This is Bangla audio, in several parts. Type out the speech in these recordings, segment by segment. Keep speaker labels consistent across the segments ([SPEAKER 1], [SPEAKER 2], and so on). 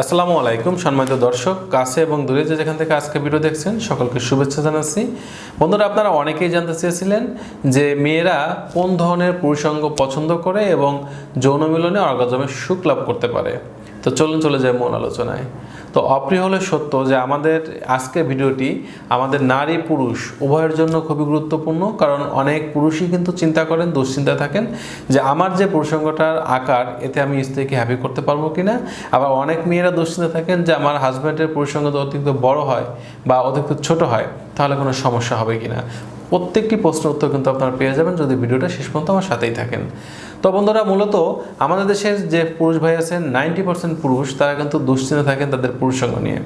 [SPEAKER 1] আসসালামু আলাইকুম সম্মানিত দর্শক, কাছে এবং দূরে যে যেখান থেকে আজকে ভিডিও দেখছেন, সকলকে শুভেচ্ছা জানাচ্ছি। বন্ধুরা, আপনারা অনেকেই জানতে চেয়েছিলেন যে মেয়েরা কোন ধরনের পুরুষাঙ্গ পছন্দ করে এবং যৌন মিলনে অর্গাজমের সুখ লাভ করতে পারে। তো চলুন চলে যায় মূল আলোচনায়। তো অপ্রিয় হলে সত্য যে আমাদের আজকের ভিডিওটি আমাদের নারী পুরুষ উভয়ের জন্য খুবই গুরুত্বপূর্ণ, কারণ অনেক পুরুষই কিন্তু চিন্তা করেন দুশ্চিন্তা থাকেন যে আমার যে প্রসঙ্গটার আকার, এতে আমি স্ত্রীকে হ্যাপি করতে পারব কিনা? আবার অনেক মেয়েরা দুশ্চিন্তা থাকেন যে আমার হাজব্যান্ডের প্রসঙ্গ অতিরিক্ত বড় হয় বা অতিরিক্ত ছোট হয়, তাহলে কোনো সমস্যা হবে কিনা? প্রত্যেকটি প্রশ্ন উত্তর কিন্তু আপনারা পেয়ে যাবেন যদি ভিডিওটা শেষ পর্যন্ত আমার সাথেই থাকেন। তো বন্ধুরা, মূলত আমাদের দেশের যে পুরুষ ভাই আছেন নাইনটি পার্সেন্ট পুরুষ, তারা কিন্তু দুশ্চিন্তা থাকেন তাদের পুরুষাঙ্গ নিয়ে।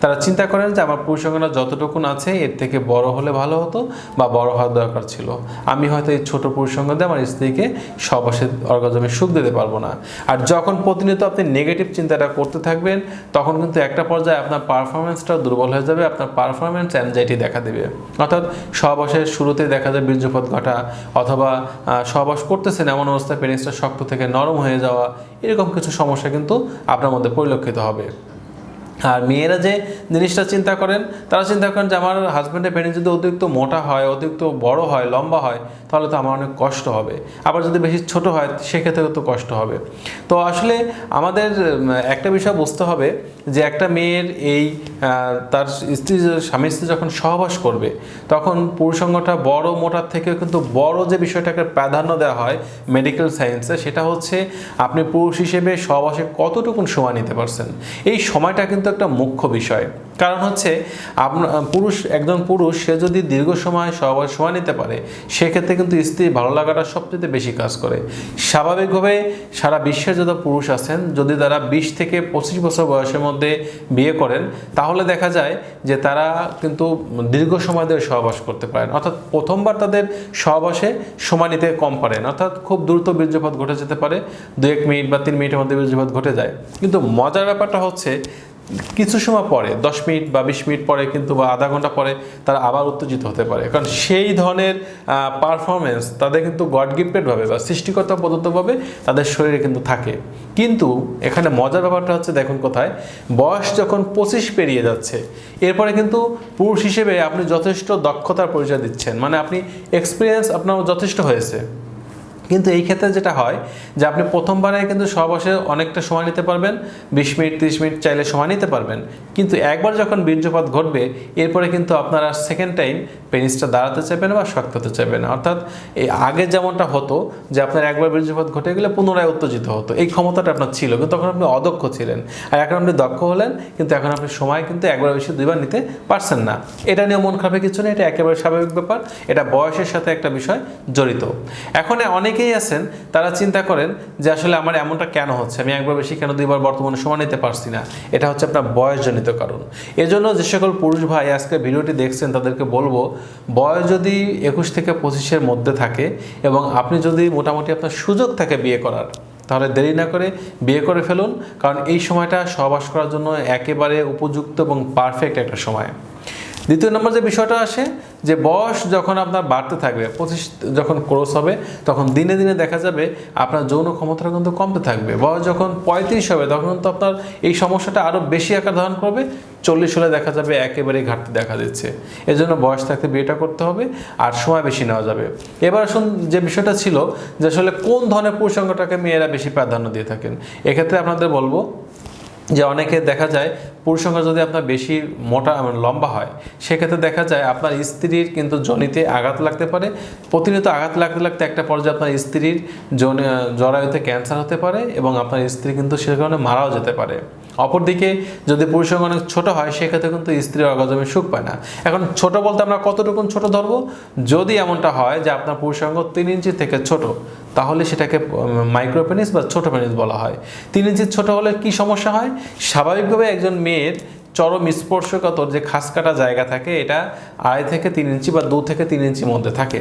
[SPEAKER 1] তারা চিন্তা করেন যে আমার পুরুষাঙ্গটা যতটুকুন আছে এর থেকে বড় হলে ভালো হতো বা বড় হওয়ার দরকার ছিল। আমি হয়তো এই ছোট পুরুষাঙ্গ দিয়ে আমার স্ত্রীকে সবাসে অর্গাজমে সুখ দিতে পারব না। আর যখন প্রতিনিয়ত আপনি নেগেটিভ চিন্তাটা করতে থাকবেন তখন কিন্তু একটা পর্যায়ে আপনার পারফরমেন্সটা দুর্বল হয়ে যাবে আপনার পারফরমেন্স অ্যাংজাইটি দেখা দেবে। অর্থাৎ সহবাসের শুরুতে দেখা যায় বীর্যপাত ঘটা অথবা আহ, সহবাস করতেছেন এমন অবস্থায় পেনিসটা শক্ত থেকে নরম হয়ে যাওয়া এরকম কিছু সমস্যা কিন্তু আপনার মধ্যে পরিলক্ষিত হবে। আর মেয়েরা যে জিনিসটা চিন্তা করেন, তারা চিন্তা করেন যে আমার হাজব্যান্ডের পেনিস যদি অতিরিক্ত মোটা হয়, অতিরিক্ত বড় হয়, লম্বা হয়, তাহলে তো আমার অনেক কষ্ট হবে। আবার যদি বেশি ছোট হয়, সেক্ষেত্রেও তো কষ্ট হবে। তো আসলে আমাদের একটা বিষয় বুঝতে হবে যে একটা মেয়ের এই তার স্ত্রী স্বামী স্ত্রী যখন সহবাস করবে, তখন পুরুষাঙ্গটা বড়, মোটার থেকেও কিন্তু বড় যে বিষয়টাকে প্রাধান্য দেওয়া হয় মেডিকেল সায়েন্সে সেটা হচ্ছে আপনি পুরুষ হিসেবে সহবাসে কতটুকুন সময় নিতে পারছেন? এই সময়টা কিন্তু একটা মুখ্য বিষয়। কারণ হচ্ছে আপনার পুরুষ, একজন পুরুষ, সে যদি দীর্ঘ সময় সহবাস সময় নিতে পারে, সেক্ষেত্রে কিন্তু স্ত্রী ভালো লাগাটা সবচেয়ে বেশি কাজ করে। স্বাভাবিকভাবে সারা বিশ্বে যত পুরুষ আছেন, যদি তারা বিশ থেকে পঁচিশ বছর বয়সের মধ্যে বিয়ে করেন, তাহলে দেখা যায় যে তারা কিন্তু দীর্ঘ সময় ধরে সহবাস করতে পারেন। অর্থাৎ প্রথমবার তাদের সহবাসে সময় নিতে কম পারেন। অর্থাৎ খুব দ্রুত বীর্যপাত ঘটে যেতে পারে দু এক মিনিট বা তিন মিনিটের মধ্যে বীর্যপাত ঘটে যায়। কিন্তু মজার ব্যাপারটা হচ্ছে কিছু সময় পরে, দশ মিনিট বা বিশ মিনিট পরে কিন্তু বা আধা ঘণ্টা পরে তারা আবার উত্তেজিত হতে পারে। কারণ সেই ধরনের পারফরমেন্স তাদের কিন্তু গড গিফটেডভাবে বা সৃষ্টিকর্তা প্রদত্তভাবে তাদের শরীরে কিন্তু থাকে। কিন্তু এখানে মজার ব্যাপারটা হচ্ছে দেখুন কোথায়, বয়স যখন পঁচিশ পেরিয়ে যাচ্ছে, এরপরে কিন্তু পুরুষ হিসেবে আপনি যথেষ্ট দক্ষতার পরিচয় দিচ্ছেন। মানে আপনি এক্সপিরিয়েন্স আপনার যথেষ্ট হয়েছে। কিন্তু এই ক্ষেত্রে যেটা হয় যে আপনি প্রথমবারে কিন্তু সহবাসে অনেকটা সময় নিতে পারবেন, বিশ মিনিট, তিরিশ মিনিট চাইলে সময় নিতে পারবেন। কিন্তু একবার যখন বীর্যপাত ঘটবে, এরপরে কিন্তু আপনারা সেকেন্ড টাইম পেনিসটা দাঁড়াতে চাইবেন বা শক্ত হতে চাইবেন অর্থাৎ এই আগে যেমনটা হতো, যে আপনার একবার বীর্যপাত ঘটে গেলে পুনরায় উত্তেজিত হতো। এই ক্ষমতাটা আপনার ছিল, কিন্তু তখন আপনি অদক্ষ ছিলেন। আর এখন আপনি দক্ষ হলেন, কিন্তু এখন আপনি সময় কিন্তু একবার বেশি, দুইবার নিতে পারছেন না। এটা নিয়ে মন খারাপের কিছু নেই, এটা একেবারে স্বাভাবিক ব্যাপার। এটা বয়সের সাথে একটা বিষয় জড়িত। এখন অনেকেই আছেন, তারা চিন্তা করেন যে আসলে আমার এমনটা কেন হচ্ছে? আমি একবার বেশি কেন দুইবার বর্তমানে সময় নিতে পারছি না? এটা হচ্ছে আপনার বয়সজনিত কারণ। এজন্য যে সকল পুরুষ ভাই আজকে ভিডিওটি দেখছেন, তাদেরকে বলব, বয়স যদি একুশ থেকে পঁচিশের মধ্যে থাকে এবং আপনি যদি মোটামুটি আপনার সুযোগ থাকে বিয়ে করার, তাহলে দেরি না করে বিয়ে করে ফেলুন, কারণ এই সময়টা সহবাস করার জন্য একেবারে উপযুক্ত এবং পারফেক্ট একটা সময়। দ্বিতীয় নম্বর যে বিষয়টা আসে, যে বয়স যখন আপনার বাড়তে থাকবে, পঁচিশ যখন ক্রস হবে, তখন দিনে দিনে দেখা যাবে আপনার যৌন ক্ষমতাটা কিন্তু কমতে থাকবে। বয়স যখন পঁয়ত্রিশ হবে, তখন কিন্তু আপনার এই সমস্যাটা আরও বেশি আকার ধারণ করবে। চল্লিশ হলে দেখা যাবে একেবারেই ঘাটতি দেখা দিচ্ছে। এজন্য বয়স থাকতে বিয়েটা করতে হবে আর সময় বেশি নেওয়া যাবে। এবার আসুন যে বিষয়টা ছিল, যে আসলে কোন ধরনের পুরুষাঙ্গটাকে মেয়েরা বেশি প্রাধান্য দিয়ে থাকেন? এক্ষেত্রে আপনাদের বলব যে অনেকে দেখা যায় পুরুষাঙ্গ যদি আপনার বেশি মোটা মানে লম্বা হয়, সেক্ষেত্রে দেখা যায় আপনার স্ত্রীর কিন্তু জনিতে আঘাত লাগতে পারে। প্রতিনিয়ত আঘাত লাগতে লাগতে একটা পর্যায়ে আপনার স্ত্রীর জরায়ুতে ক্যান্সার হতে পারে এবং আপনার স্ত্রী কিন্তু সে কারণে মারাও যেতে পারে। অপরদিকে যদি পুরুষাঙ্গ অনেক ছোটো হয়, সেক্ষেত্রে কিন্তু স্ত্রীর অর্গাজমে সুখ পায় না। এখন ছোট বলতে আমরা কতটুকুন ছোট ধরবো? যদি এমনটা হয় যে আপনার পুরুষাঙ্গ তিন ইঞ্চি থেকে ছোট, তাহলে সেটাকে মাইক্রোপেনিস বা ছোট পেনিস বলা হয়। তিন ইঞ্চি ছোট হলে কি সমস্যা হয়? স্বাভাবিকভাবে একজন মেয়ের চরম স্পর্শকাতর যে খাস কাটা জায়গা থাকে, এটা আড়াই থেকে তিন ইঞ্চি বা দু থেকে তিন ইঞ্চির মধ্যে থাকে।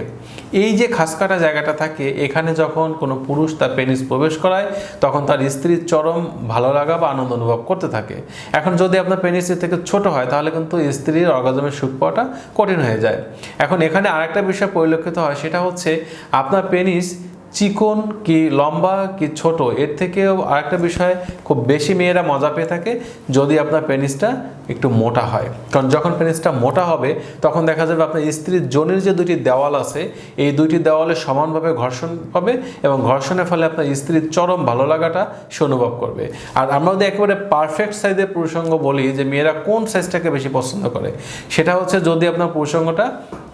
[SPEAKER 1] এই যে খাস কাটা জায়গাটা থাকে, এখানে যখন কোনো পুরুষ তার পেনিস প্রবেশ করায়, তখন তার স্ত্রীর চরম ভালো লাগা বা আনন্দ অনুভব করতে থাকে। এখন যদি আপনার পেনিস থেকে ছোট হয়, তাহলে কিন্তু স্ত্রীর অর্গাজমের সুখ পাওয়াটা কঠিন হয়ে যায়। এখন এখানে আরেকটা বিষয় পরিলক্ষিত হয়, সেটা হচ্ছে আপনার পেনিস চিকন কি লম্বা কি ছোট? এর থেকেও আরেকটা বিষয়, খুব বেশি মেয়েরা মজা পেয়ে থাকে যদি আপনার পেনিসটা একটু মোটা হয়। কারণ যখন পেনিসটা মোটা হবে, তখন দেখা যাবে আপনার স্ত্রীর জনির যে দুটি দেওয়াল আছে, এই দুইটি দেওয়ালে সমানভাবে ঘর্ষণ পাবে এবং ঘর্ষণের ফলে আপনার স্ত্রীর চরম ভালো লাগাটা সে অনুভব করবে। আর আমরা যদি একেবারে পারফেক্ট সাইজের পুরুষঙ্গ বলি যে মেয়েরা কোন সাইজটাকে বেশি পছন্দ করে, সেটা হচ্ছে যদি আপনার পুরুষঙ্গটা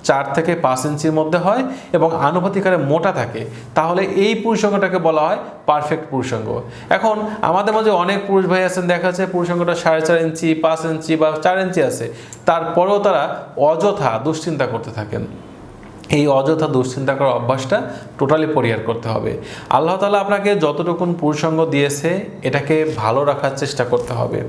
[SPEAKER 1] চার থেকে পাঁচ ইঞ্চির মধ্যে হয় এবং আনুপাতিক হারে মোটা থাকে, তাহলে এই পুরুষঙ্গটাকে বলা হয় পারফেক্ট পুরুষঙ্গ। এখন আমাদের মাঝে অনেক পুরুষ ভাই আছেন, দেখা যাচ্ছে পুরুষঙ্গটা সাড়ে চার ইঞ্চি, পাঁচ ইঞ্চি বা চার ইঞ্চি আছে, তারপরেও তারা অযথা দুশ্চিন্তা করতে থাকেন। এই অযথা দুশ্চিন্তা করার অভ্যাসটা টোটালি পরিহার করতে হবে। আল্লাহ তালা আপনাকে যতটুকুন পুরুষঙ্গ দিয়েছে, এটাকে ভালো রাখার চেষ্টা করতে হবে।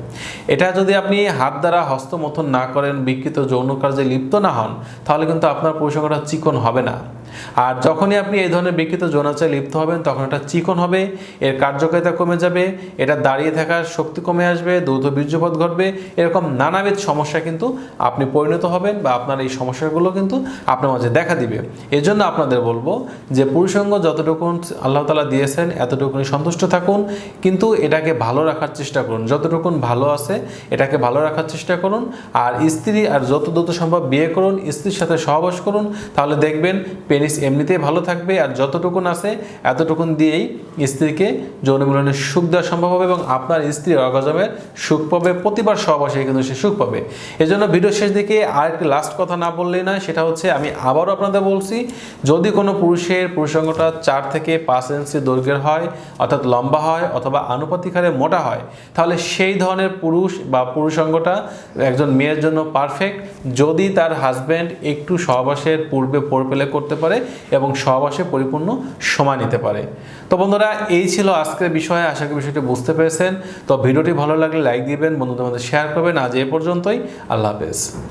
[SPEAKER 1] এটা যদি আপনি হাত দ্বারা হস্তমথন না করেন, বিকৃত যৌন কার্যে লিপ্ত না হন, তাহলে কিন্তু আপনার পুরুষঙ্গটা চিকন হবে না। আর যখনই আপনি এই ধরনের বিকৃত যৌনাচারে লিপ্ত হবেন, তখন এটা চিকন হবে, এর কার্যকারিতা কমে যাবে, এটা দাঁড়িয়ে থাকার শক্তি কমে আসবে, দ্রুত বীর্যপাত ঘটবে, এরকম নানাবিধ সমস্যা কিন্তু আপনি পরিণত হবেন বা আপনার এই সমস্যাগুলো কিন্তু আপনার মাঝে দেখা দিবে। এজন্য আপনাদের বলব যে, পুরুষঙ্গ যতটুকুন আল্লাহ তালা দিয়েছেন, এতটুকুনি সন্তুষ্ট থাকুন, কিন্তু এটাকে ভালো রাখার চেষ্টা করুন। যতটুকুন ভালো আছে, এটাকে ভালো রাখার চেষ্টা করুন, আর স্ত্রী আর যত দ্রুত সম্ভব বিয়ে করুন, স্ত্রীর সাথে সহবাস করুন, তাহলে দেখবেন পেনিস এমনিতেই ভালো থাকবে আর যতটুকুন আছে এতটুকুন দিয়েই স্ত্রীকে যৌন মিলনের সুখ দেওয়া সম্ভব হবে এবং আপনার স্ত্রী অর্গাজমের সুখ পাবে, প্রতিবার সহবাসে কিন্তু সে সুখ পাবে। এজন্য ভিডিও শেষ দিকে আর একটি লাস্ট কথা না বললেই নয়, সেটা হচ্ছে আমি আবারও আপনাদের বলছি, যদি কোনো পুরুষের পুরুষাঙ্গটা চার থেকে পাঁচ ইঞ্চি দৈর্ঘ্যের হয়, অর্থাৎ লম্বা হয় অথবা আনুপাতিক হারে মোটা হয়, তাহলে সেই ধরনের পুরুষ বা পুরুষাঙ্গটা একজন মেয়ের জন্য পারফেক্ট যদি তার হাজব্যান্ড একটু সহবাসের পূর্বে পরপেলে করতে পারে এবং সহবাসে পরিপূর্ণ সময় নিতে পারে। তো বন্ধুরা, এই ছিল আজকের বিষয়ে। আশা করি বিষয়টি বুঝতে পেরেছেন। তো ভিডিওটি ভালো লাগলে লাইক দিবেন, বন্ধুদের মধ্যে শেয়ার করবেন। আজ এ পর্যন্তই। আল্লাহ হাফেজ।